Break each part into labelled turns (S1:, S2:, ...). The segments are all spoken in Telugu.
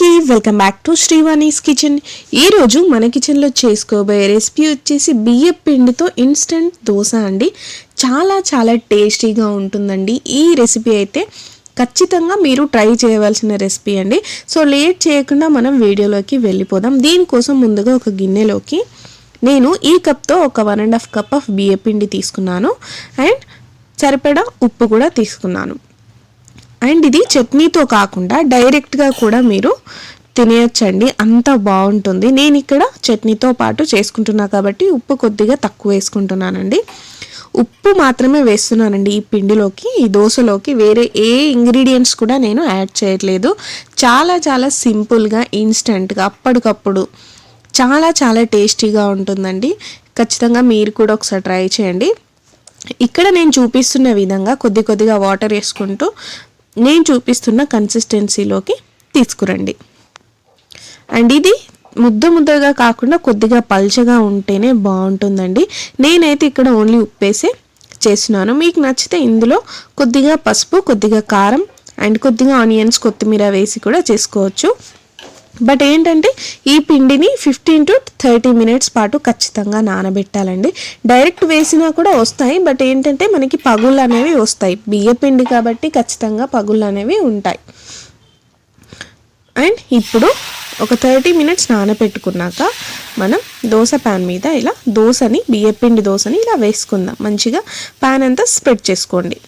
S1: అందరికీ welcome back to Srivani's kitchen. ఈరోజు మన కిచెన్లో చేసుకోబోయే రెసిపీ వచ్చేసి బియ్య పిండితో ఇన్స్టెంట్ దోశ అండి. చాలా చాలా టేస్టీగా ఉంటుందండి. ఈ రెసిపీ అయితే ఖచ్చితంగా మీరు ట్రై చేయవలసిన రెసిపీ అండి. సో లేట్ చేయకుండా మనం వీడియోలోకి వెళ్ళిపోదాం. దీనికోసం ముందుగా ఒక గిన్నెలోకి నేను ఈ కప్తో ఒక one and half cup of బియ్య పిండి తీసుకున్నాను. అండ్ సరిపడా ఉప్పు కూడా తీసుకున్నాను. అండ్ ఇది చట్నీతో కాకుండా డైరెక్ట్గా కూడా మీరు తినేయచ్చండి. అంత బాగుంటుంది. నేను ఇక్కడ చట్నీతో పాటు చేసుకుంటున్నా కాబట్టి ఉప్పు కొద్దిగా తక్కువ వేసుకుంటున్నానండి. ఉప్పు మాత్రమే వేస్తున్నానండి ఈ పిండిలోకి ఈ దోశలోకి. వేరే ఏ ఇంగ్రీడియంట్స్ కూడా నేను యాడ్ చేయట్లేదు. చాలా చాలా సింపుల్గా ఇన్స్టెంట్గా అప్పటికప్పుడు చాలా చాలా టేస్టీగా ఉంటుందండి. ఖచ్చితంగా మీరు కూడా ఒకసారి ట్రై చేయండి. ఇక్కడ నేను చూపిస్తున్న విధంగా కొద్ది కొద్దిగా వాటర్ వేసుకుంటూ నేను చూపిస్తున్న కన్సిస్టెన్సీలోకి తీసుకురండి. అండ్ ఇది ముద్ద ముద్దగా కాకుండా కొద్దిగా పల్చగా ఉంటేనే బాగుంటుందండి. నేనైతే ఇక్కడ ఓన్లీ ఉప్పేసే చేస్తున్నాను. మీకు నచ్చితే ఇందులో కొద్దిగా పసుపు కొద్దిగా కారం అండ్ కొద్దిగా ఆనియన్స్ కొత్తిమీర వేసి కూడా చేసుకోవచ్చు. బట్ ఏంటంటే ఈ పిండిని ఫిఫ్టీన్ టు థర్టీ మినిట్స్ పాటు ఖచ్చితంగా నానబెట్టాలండి. డైరెక్ట్ వేసినా కూడా వస్తాయి బట్ ఏంటంటే మనకి పగుళ్ళు అనేవి వస్తాయి. బియ్య పిండి కాబట్టి ఖచ్చితంగా పగుళ్ళు అనేవి ఉంటాయి. అండ్ ఇప్పుడు ఒక థర్టీ మినిట్స్ నానబెట్టుకున్నాక మనం దోశ ప్యాన్ మీద ఇలా దోశని బియ్యపిండి దోశని ఇలా వేసుకుందాం. మంచిగా ప్యాన్ అంతా స్ప్రెడ్ చేసుకోండి.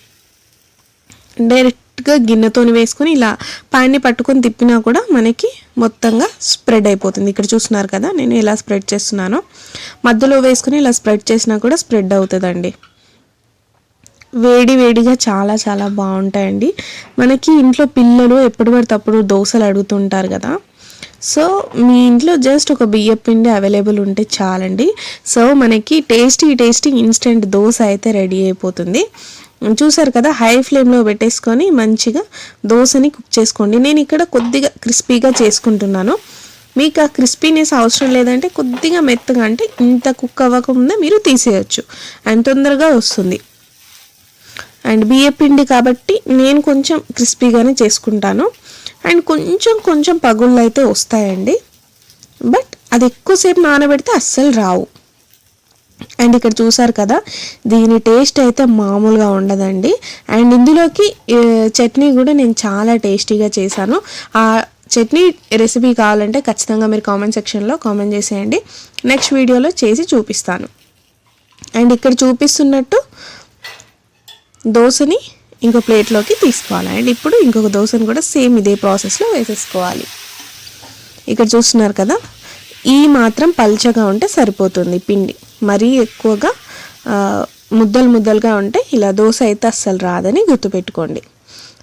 S1: డైరెక్ట్ డైరెక్ట్గా గిన్నెతోని వేసుకొని ఇలా పాన్ని పట్టుకొని తిప్పినా కూడా మనకి మొత్తంగా స్ప్రెడ్ అయిపోతుంది. ఇక్కడ చూస్తున్నారు కదా నేను ఎలా స్ప్రెడ్ చేస్తున్నానో. మధ్యలో వేసుకుని ఇలా స్ప్రెడ్ చేసినా కూడా స్ప్రెడ్ అవుతుందండి. వేడి వేడిగా చాలా చాలా బాగుంటాయండి. మనకి ఇంట్లో పిల్లలు ఎప్పుడు పడితే అప్పుడు దోశలు అడుగుతుంటారు కదా. సో మీ ఇంట్లో జస్ట్ ఒక బియ్య పిండి అవైలబుల్ ఉంటే చాలండి. సో మనకి టేస్టీ టేస్టీ ఇన్స్టెంట్ దోశ అయితే రెడీ అయిపోతుంది. చూసారు కదా హై ఫ్లేమ్లో పెట్టేసుకొని మంచిగా దోశని కుక్ చేసుకోండి. నేను ఇక్కడ కొద్దిగా క్రిస్పీగా చేసుకుంటున్నాను. మీకు ఆ క్రిస్పీనెస్ అవసరం లేదంటే కొద్దిగా మెత్తగా అంటే ఇంత కుక్ అవ్వకముందే మీరు తీసేయచ్చు. అండ్ తొందరగా వస్తుంది. అండ్ బియ్య పిండి కాబట్టి నేను కొంచెం క్రిస్పీగానే చేసుకుంటాను. అండ్ కొంచెం కొంచెం పగుళ్ళు అయితే వస్తాయండి. బట్ అది ఎక్కువసేపు నానబెడితే అస్సలు రావు. అండ్ ఇక్కడ చూసారు కదా దీని టేస్ట్ అయితే మామూలుగా ఉండదండి. అండ్ ఇందులోకి చట్నీ కూడా నేను చాలా టేస్టీగా చేశాను. ఆ చట్నీ రెసిపీ కావాలంటే ఖచ్చితంగా మీరు కామెంట్ సెక్షన్లో కామెంట్ చేసేయండి. నెక్స్ట్ వీడియోలో చేసి చూపిస్తాను. అండ్ ఇక్కడ చూపిస్తున్నట్టు దోశని ఇంకో ప్లేట్లోకి తీసుకోవాలి. అండ్ ఇప్పుడు ఇంకొక దోశని కూడా సేమ్ ఇదే ప్రాసెస్లో వేసేసుకోవాలి. ఇక్కడ చూస్తున్నారు కదా ఈ మాత్రం పల్చగా ఉంటే సరిపోతుంది పిండి. మరీ ఎక్కువగా ముద్దలు ముద్దలుగా ఉంటే ఇలా దోశ అయితే అస్సలు రాదని గుర్తుపెట్టుకోండి.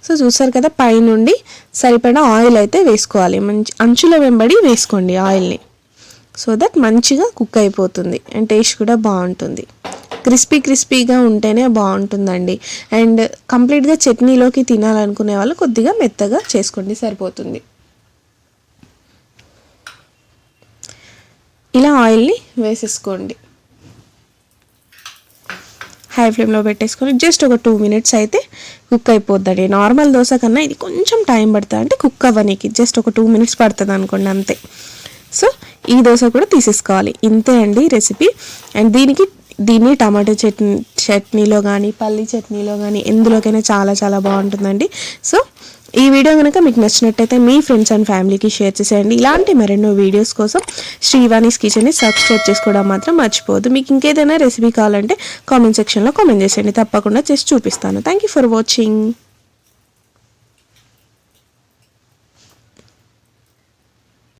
S1: సో చూసారు కదా పైనుండి సరిపడా ఆయిల్ అయితే వేసుకోవాలి. మంచి అంచుల వెంబడి వేసుకోండి ఆయిల్ని. సో దట్ మంచిగా కుక్ అయిపోతుంది. అండ్ టేస్ట్ కూడా బాగుంటుంది. క్రిస్పీ క్రిస్పీగా ఉంటేనే బాగుంటుందండి. అండ్ కంప్లీట్గా చట్నీలోకి తినాలనుకునే వాళ్ళు కొద్దిగా మెత్తగా చేసుకోండి సరిపోతుంది. ఇలా ఆయిల్ని వేసేసుకోండి. హై ఫ్లేమ్లో పెట్టేసుకొని జస్ట్ ఒక టూ మినిట్స్ అయితే కుక్ అయిపోద్దండి. నార్మల్ దోశ కన్నా ఇది కొంచెం టైం పడుతుంది. అంటే కుక్ అవ్వనీకి జస్ట్ ఒక టూ మినిట్స్ పడుతుంది అనుకోండి అంతే. సో ఈ దోశ కూడా తీసేసుకోవాలి. ఇంతే అండి రెసిపీ. అండ్ దీనికి దీన్ని టమాటో చట్నీ చట్నీలో కానీ పల్లి చట్నీలో కానీ ఎందులోకైనా చాలా చాలా బాగుంటుందండి. సో ఈ వీడియో కనుక మీకు నచ్చినట్టయితే మీ ఫ్రెండ్స్ అండ్ ఫ్యామిలీకి షేర్ చేసేయండి. ఇలాంటి మరెన్నో వీడియోస్ కోసం శ్రీవాణిస్ కిచెన్ని సబ్స్క్రైబ్ చేసుకోవడం మాత్రం మర్చిపోవద్దు. మీకు ఇంకేదైనా రెసిపీ కావాలంటే కామెంట్ సెక్షన్లో కామెంట్ చేసేయండి. తప్పకుండా చేసి చూపిస్తాను. Thank you for watching